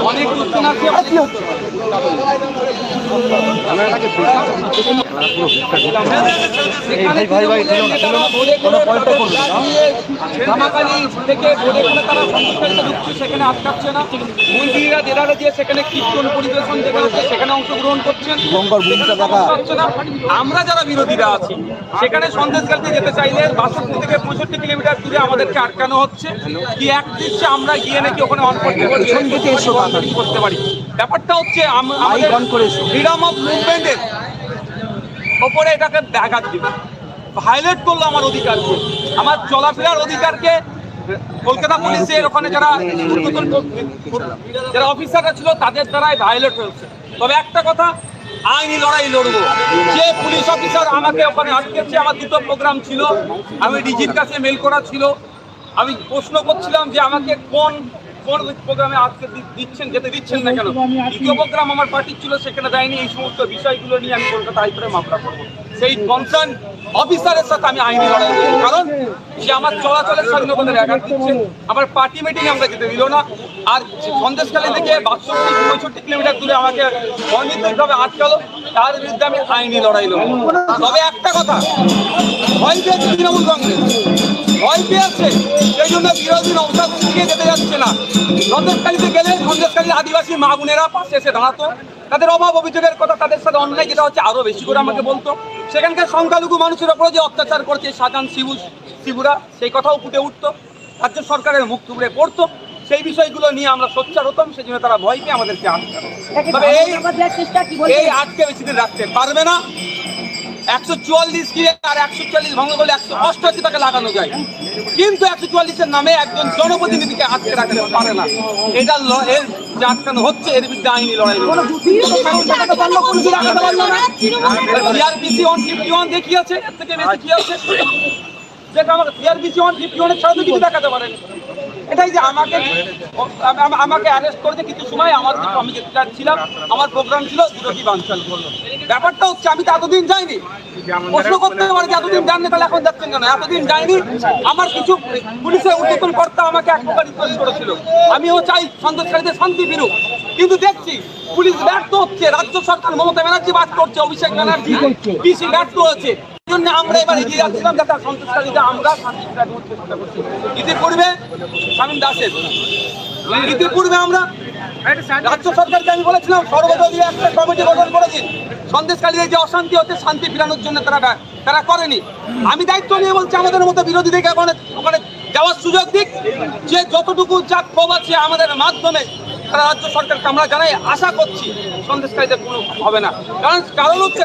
অনেক দূরদূরান্তে ভাই ভাই ভাই ছিল না ছিল না কোনো পয়েন্টটা করবে না থেকে বোর্ডে করে তারা সংস্কারিত ঢুকছে সেখানে আটকাচ্ছে না মন্দিরা জেলারে দিয়ে সেখানে কীর্তন পরিবেশন যেটা হচ্ছে সেখানে অংশগ্রহণ করছেন গঙ্গার ভূমিকা দেখা। সমস্যা হচ্ছে না। আমরা যারা বিরোধীরা আছি সেখানে সন্দেশকালতে যেতে চাইলে বাষট্টি থেকে পঁয়ষট্টি কিলোমিটার দূরে আমাদেরকে আটকানো হচ্ছে কি এক দৃশ্যে আমরা গিয়ে নাকি ওখানে অন করতে পারি করতে পারি ব্যাপারটা হচ্ছে আম- আমাদের ফ্রিডম অফ মুভমেন্টের ওপরে এটাকে ব্যাঘাত দিবে। ভায়োলেট করল আমার অধিকারকে। আমার চলাফেরার অধিকারকে কলকাতা পুলিশের ওখানে যারা যারা অফিসাররা ছিল, তাদের দ্বারাই ভায়োলেট হয়েছে। তবে একটা কথা, আইনি লড়াই লড়বো। যে পুলিশ অফিসার আমাকে ওখানে আটকেছে, আমার দুটো প্রোগ্রাম ছিল। আমি ডিজির কাছে মেল করা ছিল। আমি প্রশ্ন করছিলাম যে আমাকে কোন কোন প্রোগ্রামে আজকে দিচ্ছেন যেতে দিচ্ছেন না কেন? দ্বিতীয় প্রোগ্রাম আমার পার্টির ছিল সেখানে দেয়নি এই সমস্ত বিষয়গুলো নিয়ে আমি কলকাতা হাইকোর্টে মামলা করব। সেই কনসার্ন অফিসারের সাথে আমি আইনি লড়াই করব। কারণ সে আমার চলাচলের স্বাধীনতার আঘাত দিচ্ছে আমার পার্টি মিটিং আমরা যেতে দিল না। আর সন্দেশকালী থেকে বাষট্টি পঁয়ষট্টি কিলোমিটার দূরে আমাকে অনির্দিষ্টভাবে আটকালো। তার বিরুদ্ধে আমি আইনি লড়াই লড়বো। তবে একটা কথা ভয় পেয়েছে তৃণমূল কংগ্রেস। ভয় পেয়েছে সেই জন্য বিরোধী নৌসাদ থেকে যেতে যাচ্ছে না। সন্দেশকালীতে গেলে সন্দেশকালী আদিবাসী মা বোনেরা পাশে এসে দাঁড়াতো। তাদের অভাব অভিযোগের কথা তাদের সাথে অন্যায় যেটা হচ্ছে আরও বেশি করে আমাকে বলতো। সেখানকার সংখ্যালঘু মানুষের ওপরে যে অত্যাচার করছে শাহজাহান শিবু শিবুরা সেই কথাও ফুটে উঠতো। রাজ্য সরকারের মুখ টুকরে পড়তো। সেই বিষয়গুলো নিয়ে আমরা সোচ্চার হতাম সেই জন্য তারা ভয় পেয়ে আমাদেরকে আটকাতো তবে এই এই আজকে বেশি দিন রাখতে পারবে না। একশো চুয়াল্লিশ গিয়ে আর একশো চুয়াল্লিশ ভঙ্গ করলে একশো অষ্টআশি টাকা লাগানো যায়। কিন্তু একশো চুয়াল্লিশের নামে একজন জনপ্রতিনিধিকে আটকে রাখতে পারে না। এটা ল- এর যে আটকানো হচ্ছে এর বিরুদ্ধে আইনি লড়াই সিআরপিসি ওয়ান ফিফটি ওয়ান দেখিয়েছে এর থেকে বেশি কি আছে? যেটা আমাকে সিআরপিসি ওয়ান ফিফটি ওয়ানের ছাড়া তো কিছু দেখাতে পারেন। এটাই যে আমাকে আম- আম- আমাকে অ্যারেস্ট করেছে কিছু সময় আমার আমি ছিলাম আমার প্রোগ্রাম ছিল বিরোধী বাঞ্চাল করল। ব্যাপারটা হচ্ছে আমি তো এতদিন যাইনি। প্রশ্ন করতে পারে যে এতদিন যাননি তাহলে এখন যাচ্ছেন কেন? এতদিন যাইনি আমার কিছু পুলিশের উদ্যোতন কর্তা আমাকে এক প্রকার রিকোয়েস্ট করেছিল। আমিও চাই সন্দেশকারীদের শান্তি ফিরুক। কিন্তু দেখছি পুলিশ ব্যর্থ হচ্ছে রাজ্য সরকার মমতা ব্যানার্জি বাদ করছে অভিষেক ব্যানার্জি পিসি ব্যর্থ হচ্ছে জন্য আমরা এবার এগিয়ে যাচ্ছিলাম যাতে সন্ত্রাসকারীতে আমরা শান্তি ফেরানোর চেষ্টা করছি ইতিপূর্বে স্বামীন দাসের। ইতিপূর্বে আমরা? রাজ্য সরকারকে আমি বলেছিলাম, সর্বদলীয় একটা কমিটি গঠন করেছি। সন্দেশকারীদের যে অশান্তি হচ্ছে, শান্তি ফেরানোর জন্য তারা তারা করেনি। আমি দায়িত্ব নিয়ে বলছি, আমাদের মতো বিরোধীদেরকে ওখানে ওখানে যাওয়ার সুযোগ দিক। যে যতটুকু যা ক্ষোভ আছে আমাদের মাধ্যমে রাজ্য সরকারকে আমরা জানাই আশা করছি সন্দেশকারীদের কোনো হবে না। কারণ কারণ হচ্ছে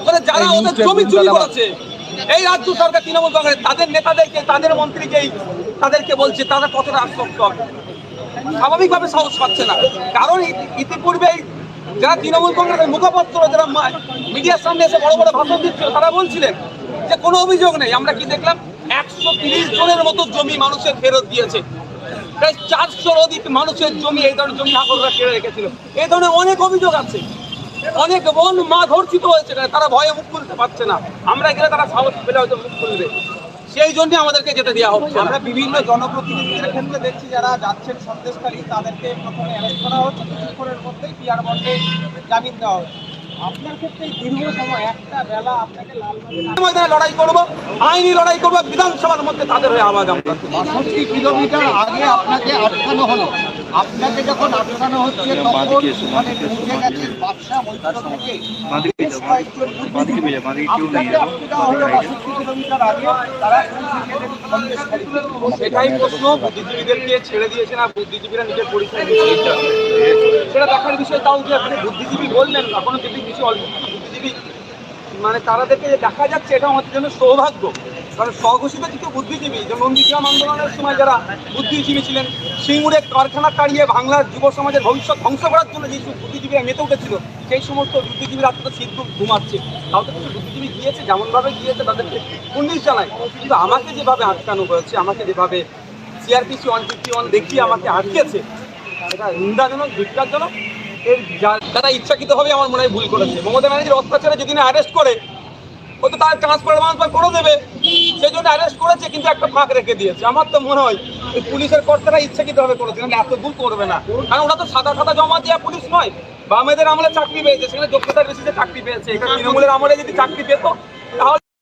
ওখানে যারা ওদের জমি চুরি করেছে এই রাজ্য সরকার তৃণমূল কংগ্রেস তাদের নেতাদেরকে তাদের মন্ত্রীকেই তাদেরকে বলছে তারা কতটা আশ্বস্ত হবে? স্বাভাবিকভাবে সাহস পাচ্ছে না। কারণ ইতি- ইতিপূর্বে যারা তৃণমূল কংগ্রেসের মুখপাত্র যারা মিডিয়ার সামনে এসে বড় বড় ভাষণ দিচ্ছিল তারা বলছিলেন যে কোনো অভিযোগ নেই। আমরা কি দেখলাম একশো তিরিশ জনের মতো জমি মানুষের ফেরত দিয়েছে। প্রায় চারশোর অধিক মানুষের জমি এই ধরনের জমি হাকলরা কেড়ে রেখেছিল। এই ধরনের অনেক অভিযোগ আছে। অনেক বন মা ধর্ষিত হয়েছে তারা ভয়ে মুখ খুলতে পারছে না। আমরা গেলে তারা সাহস পেলে হয়তো মুখ খুলবে। সেই জন্য আমাদেরকে যেতে দেওয়া হচ্ছে। আমরা বিভিন্ন জনপ্রতিনিধিদের ক্ষেত্রে দেখছি যারা যাচ্ছেন সন্দেশকারী তাদেরকে প্রথমে অ্যারেস্ট করা হচ্ছে। কিছুক্ষণের মধ্যেই পিআর বন্ডে জামিন দেওয়া হচ্ছে। লড়াই করব, আইনি লড়াই করব, বিধানসভার মধ্যে তাদের হয়ে আওয়াজ আমরা কিলোমিটার আগে আপনাকে আটকানো হলো। আপনাকে যখন আটকানো হচ্ছে তখন মানে বুঝে থেকে। বেশ কয়েকজন তারা সেটাই প্রশ্ন বুদ্ধিজীবীদেরকে ছেড়ে দিয়েছে না বুদ্ধিজীবীরা নিজের পরিচয় সেটা দেখার বিষয় তাও যে আপনি বুদ্ধিজীবী বললেন এখনও যদি কিছু অল্প বুদ্ধিজীবী মানে তারাদেরকে যে দেখা যাচ্ছে এটা আমাদের জন্য সৌভাগ্য। কারণ স্বঘোষিত কিছু বুদ্ধিজীবী, যে নন্দীগ্রাম আন্দোলনের সময় যারা বুদ্ধিজীবী ছিলেন সিঙ্গুরে কারখানা তাড়িয়ে বাংলার যুব সমাজের ভবিষ্যৎ ধ্বংস করার জন্য যেসব বুদ্ধিজীবীরা মেতে উঠেছিল, সেই সমস্ত বুদ্ধিজীবীরা আজকে সিদ্ধ ঘুমাচ্ছে। তাও তো কিছু বুদ্ধিজীবী গিয়েছে, যেমনভাবে গিয়েছে, তাদেরকে পুলিশ জানায়। কিন্তু আমাকে যেভাবে আটকানো হয়েছে, আমাকে যেভাবে সিআরপিসি ওয়ান ফিফটি ওয়ান দেখিয়ে আমাকে আটকেছে, এটা নিন্দাজনক ধিক্কারজনক এর যা- তারা ইচ্ছাকৃতভাবে আমার মনে হয় ভুল করেছে। মমতা ব্যানার্জির অত্যাচারে যদি না অ্যারেস্ট করে ও তার ট্রান্সফার ট্রান্সফার করে দেবে। সেই জন্য অ্যারেস্ট করেছে, কিন্তু একটা ফাঁক রেখে দিয়েছে। আমার তো মনে হয় পুলিশের কর্তারা ইচ্ছাকৃতভাবে করেছে কিন্তু এত ভুল করবে না। কারণ ওরা তো সাদা সাদা জমা দেওয়া পুলিশ নয়। বামেদের আমলে চাকরি পেয়েছে, সেখানে যোগ্যতার বেশিতে চাকরি পেয়েছে তৃণমূলের আমলে যদি চাকরি পেত, তাহলে